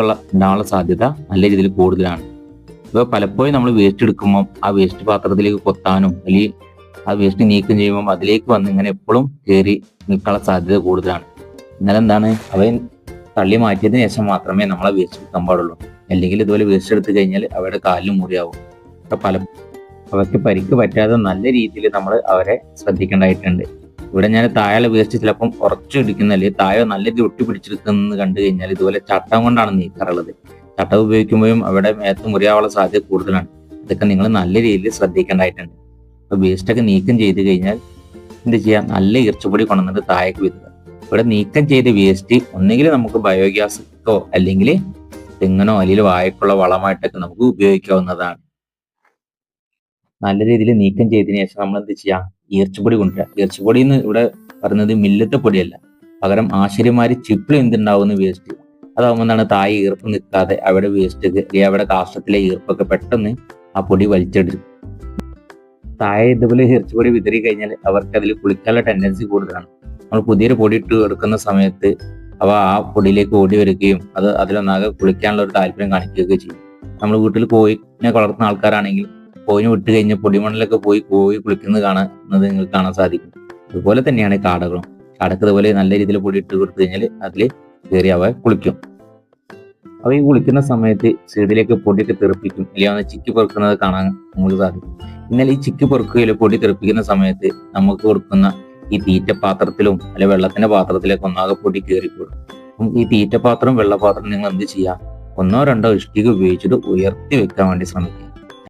ഉള്ള ഉണ്ടാവാനുള്ള സാധ്യത നല്ല രീതിയിൽ കൂടുതലാണ്. ഇപ്പോൾ പലപ്പോഴും നമ്മൾ വേസ്റ്റ് എടുക്കുമ്പോൾ ആ വേസ്റ്റ് പാത്രത്തിലേക്ക് കൊത്താനും അല്ലെങ്കിൽ ആ വേസ്റ്റ് നീക്കം ചെയ്യുമ്പോൾ അതിലേക്ക് വന്ന് ഇങ്ങനെ എപ്പോഴും കയറി നിൽക്കാനുള്ള സാധ്യത കൂടുതലാണ്. എന്നാൽ എന്താണ്? അവൻ തള്ളി മാറ്റിയതിന് ശേഷം മാത്രമേ നമ്മളെ വേസ്റ്റ് എടുക്കാൻ പാടുള്ളൂ. അല്ലെങ്കിൽ ഇതുപോലെ വേസ്റ്റ് എടുത്തു കഴിഞ്ഞാൽ അവരുടെ കാലിൽ മുറിയാവും. അപ്പം പല അവർക്ക് പരിക്ക് പറ്റാതെ നല്ല രീതിയിൽ നമ്മൾ അവരെ ശ്രദ്ധിക്കേണ്ടതായിട്ടുണ്ട്. ഇവിടെ ഞാൻ താഴെ വേസ്റ്റ് ചിലപ്പം ഉറച്ചു പിടിക്കുന്നല്ലേ താഴെ നല്ല രീതി ഒട്ടി പിടിച്ചെടുക്കുന്നത് കണ്ടു കഴിഞ്ഞാൽ ഇതുപോലെ ചട്ടം കൊണ്ടാണ് നീക്കാറുള്ളത്. ചട്ടം ഉപയോഗിക്കുമ്പോഴും അവിടെ മേത്ത് മുറിയാവാനുള്ള സാധ്യത കൂടുതലാണ്. ഇതൊക്കെ നിങ്ങൾ നല്ല രീതിയിൽ ശ്രദ്ധിക്കേണ്ടതായിട്ടുണ്ട്. അപ്പൊ വേസ്റ്റൊക്കെ നീക്കം ചെയ്ത് കഴിഞ്ഞാൽ എന്ത് ചെയ്യാം? നല്ല ഈർച്ചപ്പൊടി കൊണ്ടുവന്നിട്ട് താഴേക്ക് വിതുക ഇവിടെ നീക്കം ചെയ്ത വേസ്റ്റ് ഒന്നുകിൽ നമുക്ക് ബയോഗ്യാസോ അല്ലെങ്കിൽ തെങ്ങിനോ അല്ലെങ്കിൽ വായക്കുള്ള വളമായിട്ടൊക്കെ നമുക്ക് ഉപയോഗിക്കാവുന്നതാണ്. നല്ല രീതിയിൽ നീക്കം ചെയ്തതിനു ശേഷം നമ്മൾ എന്ത് ചെയ്യാം? ഈർച്ചപ്പൊടി കൊണ്ടുവരാം. ഈർച്ചപ്പൊടി എന്ന് ഇവിടെ പറയുന്നത് മില്ലത്തെ പൊടിയല്ല. പകരം ആശാരിമാര് ചിപ്പിൾ എന്തുണ്ടാവുന്ന വേസ്റ്റ് അതാവുമ്പോൾ എന്താണ്? താഴെ ഈർപ്പ് നിൽക്കാതെ അവിടെ വേസ്റ്റ് അല്ലെങ്കിൽ അവിടെ കാഷ്ടത്തിലെ ഈർപ്പൊക്കെ പെട്ടെന്ന് ആ പൊടി വലിച്ചെടുക്കും. താഴെ ഇതുപോലെ ഈർച്ചപ്പൊടി വിതറി കഴിഞ്ഞാൽ അവർക്ക് അതിൽ കുളിക്കാനുള്ള ടെൻഡൻസി കൂടുതലാണ്. നമ്മൾ പുതിയൊരു പൊടി ഇട്ട് എടുക്കുന്ന സമയത്ത് അവ ആ പൊടിയിലേക്ക് ഓടി വരികയും അത് അതിലൊന്നാകെ കുളിക്കാനുള്ള ഒരു താല്പര്യം കാണിക്കുകയൊക്കെ ചെയ്യും. നമ്മൾ വീട്ടിൽ കോഴിനെ വളർത്തുന്ന ആൾക്കാരാണെങ്കിൽ കോഴിനെ വിട്ട് കഴിഞ്ഞ് പൊടിമണ്ണിലൊക്കെ പോയി പോയി കുളിക്കുന്നത് കാണുന്നത് നിങ്ങൾക്ക് കാണാൻ സാധിക്കും. അതുപോലെ തന്നെയാണ് കാടകളും. കാടക്ക് ഇതുപോലെ നല്ല രീതിയിൽ പൊടി ഇട്ട് കൊടുത്തു കഴിഞ്ഞാൽ അതിൽ കയറി അവ കുളിക്കും. അവ ഈ കുളിക്കുന്ന സമയത്ത് സൈഡിലേക്ക് പൊടിയൊക്കെ തെറിപ്പിക്കും. ഇല്ലെങ്കിൽ ഒന്ന് ചിക്കി പെറുക്കുന്നത് കാണാൻ നമുക്ക് സാധിക്കും. എന്നാൽ ഈ ചിക്കി പെറുക്കുകയിൽ പൊടി തെറിപ്പിക്കുന്ന സമയത്ത് നമുക്ക് കൊടുക്കുന്ന ഈ തീറ്റ പാത്രത്തിലും അല്ലെ വെള്ളത്തിന്റെ പാത്രത്തിലേക്ക് ഒന്നാകെ പൊടി കയറിപ്പോടും അപ്പം ഈ തീറ്റ പാത്രം വെള്ളപാത്രം നിങ്ങൾ എന്ത് ചെയ്യുക? ഒന്നോ രണ്ടോ ഇഷ്ടിക ഉപയോഗിച്ചിട്ട് ഉയർത്തി വെക്കാൻ വേണ്ടി ശ്രമിക്കുക.